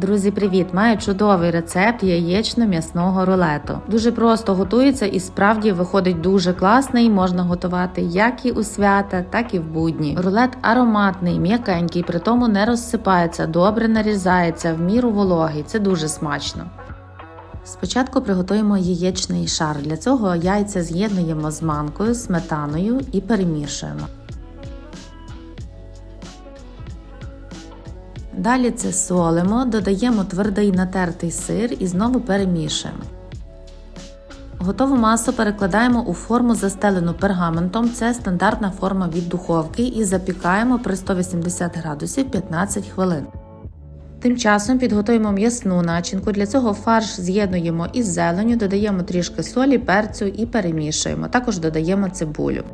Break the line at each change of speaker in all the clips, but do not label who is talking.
Друзі, привіт! Маю чудовий рецепт яєчно-м'ясного рулету. Дуже просто готується і справді виходить дуже класний. Можна готувати як і у свята, так і в будні. Рулет ароматний, м'якенький, при тому не розсипається, добре нарізається, в міру вологий. Це дуже смачно. Спочатку приготуємо яєчний шар. Для цього яйця з'єднуємо з манкою, сметаною і перемішуємо. Далі це солимо, додаємо твердий натертий сир і знову перемішуємо. Готову масу перекладаємо у форму застелену пергаментом. Це стандартна форма від духовки і запікаємо при 180 градусів 15 хвилин. Тим часом підготуємо м'ясну начинку. Для цього фарш з'єднуємо із зеленю, додаємо трішки солі, перцю і перемішуємо. Також додаємо цибулю.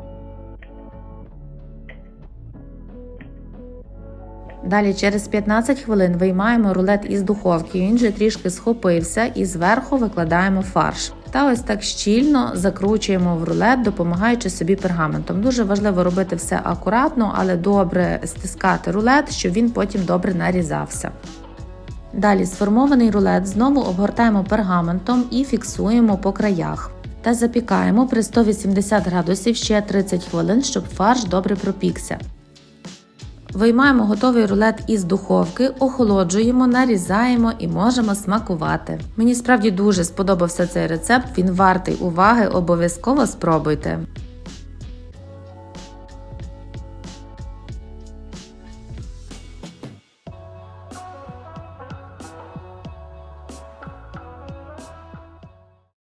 Далі через 15 хвилин виймаємо рулет із духовки, він же трішки схопився і зверху викладаємо фарш. Та ось так щільно закручуємо в рулет, допомагаючи собі пергаментом. Дуже важливо робити все акуратно, але добре стискати рулет, щоб він потім добре нарізався. Далі сформований рулет знову обгортаємо пергаментом і фіксуємо по краях. Та запікаємо при 180 градусів ще 30 хвилин, щоб фарш добре пропікся. Виймаємо готовий рулет із духовки, охолоджуємо, нарізаємо і можемо смакувати. Мені справді дуже сподобався цей рецепт, він вартий уваги, обов'язково спробуйте.